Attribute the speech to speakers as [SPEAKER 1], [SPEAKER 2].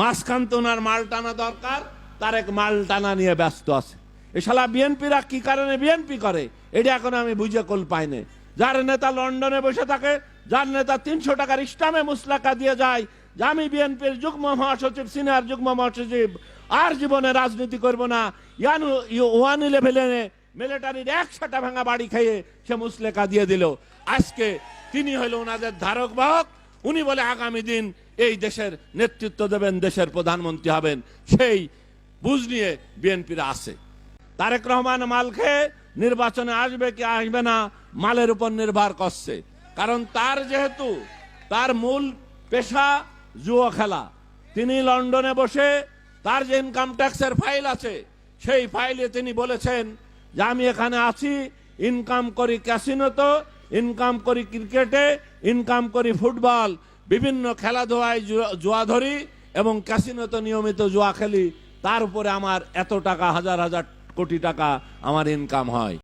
[SPEAKER 1] মাঝখান তো ওনার মাল টানা দরকার তার এক মাল টানা নিয়ে ব্যস্ত আছে। এ বিএনপিরা কি কারণে বিএনপি করে? এটা এখন আমি বুঝে কল পাইনি যার নেতা লন্ডনে বসে থাকে, যার নেতা তিনশো টাকার ইস্টামে মুসলাকা দিয়ে যায়, যে আমি বিএনপির যুগ্ম মহাসচিব, সিনিয়র যুগ্ম মহাসচিব, আর জীবনে রাজনীতি করব না। ইয়ানু ওয়ান ইলেভেনে মিলিটারির একশোটা ভাঙা বাড়ি খেয়ে সে মুসলেকা দিয়ে দিল। আজকে তিনি হলো ওনাদের ধারক বাহক, উনি বলে আগামী দিন এই দেশের নেতৃত্ব দেবেন, দেশের প্রধানমন্ত্রী হবেন। সেই বুঝ নিয়ে বিএনপিরা আছে। তারেক রহমান মাল খেয়ে নির্বাচনে আসবে কি আসবে না, মালের উপর নির্ভর করছে। কারণ তার যেহেতু, তার মূল পেশা জুয়ো খেলা। তিনি লন্ডনে বসে তার যে ইনকাম ট্যাক্সের ফাইল আছে, সেই ফাইলে তিনি বলেছেন যে আমি এখানে আছি ইনকাম করি ক্যাসিনোতে ইনকাম করি ক্রিকেটে ইনকাম করি ফুটবল বিভিন্ন খেলাধুলায় জুয়া- জুয়া ধরি এবং ক্যাসিনোতে নিয়মিত জোয়া খেলি, তার উপরে আমার এত টাকা, হাজার হাজার কোটি টাকা আমার ইনকাম হয়।